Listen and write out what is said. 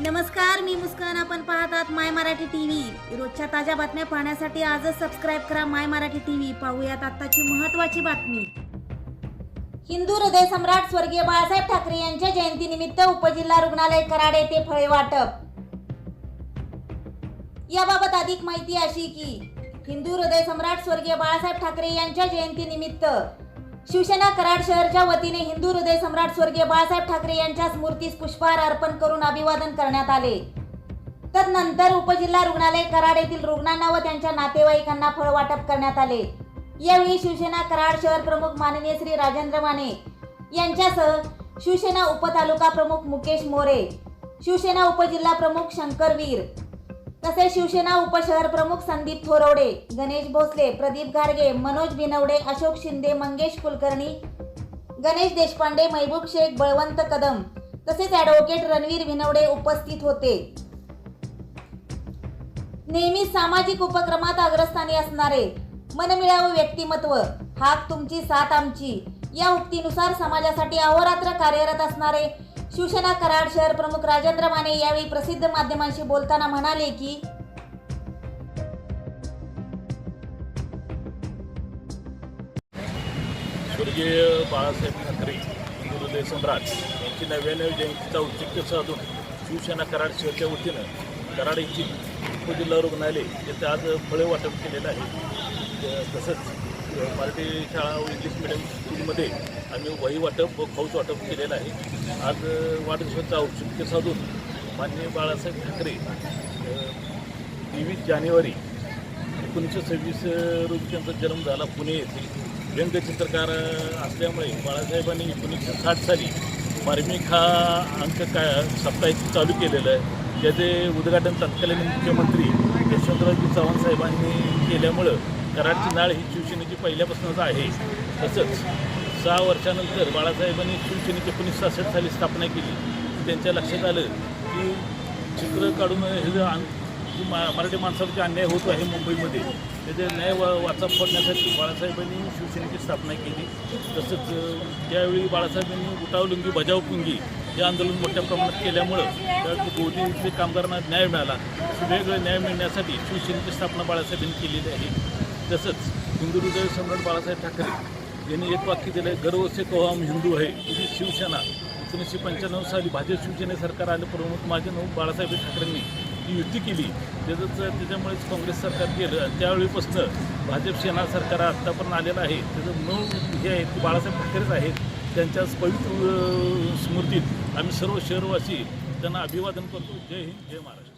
नमस्कार मी मुस्कान. आपण पाहतात माय मराठी टीव्ही. रोजच्या ताज्या बातम्या पाहण्यासाठी आजच सबस्क्राईब करा माय मराठी टीव्ही. पाहूयात आत्ताची महत्वाची बातमी. हिंदू हृदय सम्राट स्वर्गीय बाळासाहेब ठाकरे यांच्या जयंतीनिमित्त उपजिल्हा रुग्णालय कराड येथे फळे वाटप. याबाबत अधिक माहिती अशी की हिंदू हृदय सम्राट स्वर्गीय बाळासाहेब ठाकरे यांच्या जयंतीनिमित्त शिवसेना कराड शहरच्या वतीने हिंदू हृदय सम्राट स्वर्गीय बाळासाहेब ठाकरे यांच्या स्मृतीस पुष्पहार अर्पण करून अभिवादन करण्यात आले. तदनंतर उपजिल्हा रुग्णालय कराड येथील रुग्णांना व त्यांच्या नातेवाईकांना फळ वाटप करण्यात आले. यावेळी शिवसेना कराड शहर प्रमुख माननीय श्री राजेंद्र माने यांच्यासह शिवसेना उपतालुका प्रमुख मुकेश मोरे शिवसेना उपजिल्हा प्रमुख शंकर वीर तसेच शिवसेना उपशहर प्रमुख संदीप थोरवडे गणेश भोसले प्रदीप घारगे मनोज बिनवडे अशोक शिंदे मंगेश कुलकर्णी गणेश देशपांडे महबूब शेख बळवंत कदम तसेच ॲडव्होकेट रणवीर विनवडे उपस्थित होते. नेहमी सामाजिक उपक्रमात अग्रस्थानी असणारे मनमिळावं व्यक्तिमत्व हाक तुमची साथ आमची या उक्तीनुसार समाजासाठी अहोरात्र कार्यरत असणारे शिवसेना कराड शहर प्रमुख राजेंद्र माने यावेळी प्रसिद्ध माध्यमांशी बोलताना म्हणाले की स्वर्गीय बाळासाहेब ठाकरे हिंदू सम्राट यांची नव्याण्णव जयंतीचा औचित्य साधून शिवसेना कराड शहरच्या वतीनं कराड येथील उपजिल्हा रुग्णालय येथे आज फळे वाटप केलेलं आहे. तसंच मराठी शाळा व इंग्लिश मिडियम स्कूलमध्ये आम्ही वही वाटप व फौज वाटप केलेलं आहे. आज वाढदिवसाचं औचित्य साधून माननीय बाळासाहेब ठाकरे तेवीस जानेवारी एकोणीसशे सव्वीस रोजी त्यांचा जन्म झाला पुणे येथे व्यंगचित्रकार असल्यामुळे बाळासाहेबांनी एकोणीसशे साठ साली मार्मिक हा अंक काय साप्ताहिक चालू केलेलं आहे. त्याचे उद्घाटन तत्कालीन मुख्यमंत्री यशवंतरावजी चव्हाण साहेबांनी केल्यामुळं कराडची नाळ ही शिवसेनेची पहिल्यापासूनच आहे. तसंच सहा वर्षानंतर बाळासाहेबांनी शिवसेनेची एकोणीसशे सासष्ट साली स्थापना केली. त्यांच्या लक्षात आलं की चित्र काढून हे जे मा मराठी माणसावरती अन्याय होतो आहे मुंबईमध्ये त्याचे न्याय वा वाचा फोडण्यासाठी बाळासाहेबांनी शिवसेनेची स्थापना केली. तसंच त्यावेळी बाळासाहेबांनी उठावलुंगी बजावपुंगी हे आंदोलन मोठ्या प्रमाणात केल्यामुळं त्यावेळी गोदीचे कामगारांना न्याय मिळाला. वेगवेगळा न्याय मिळण्यासाठी शिवसेनेची स्थापना बाळासाहेबांनी केलेली आहे. तसंच हिंदू हृदय सम्राट बाळासाहेब ठाकरे यांनी एक वाक्य दिलं आहे गर्व से कहो हम हिंदू आहे ही शिवसेना. एकोणीसशे पंच्याण्णव साली भाजप शिवसेने सरकार आलं प्रमुख माझे नऊ बाळासाहेब ठाकरेंनी ही युती केली. त्याचंच त्याच्यामुळेच काँग्रेस सरकार गेलं. आणि त्यावेळीपासून भाजप सेना सरकार आत्तापर्यंत आलेलं आहे. त्याचं मूळ हे आहे ते बाळासाहेब ठाकरेच आहेत. त्यांच्याच पवित्र स्मृतीत आम्ही सर्व शहरवासी त्यांना अभिवादन करतो. जय हिंद जय महाराष्ट्र.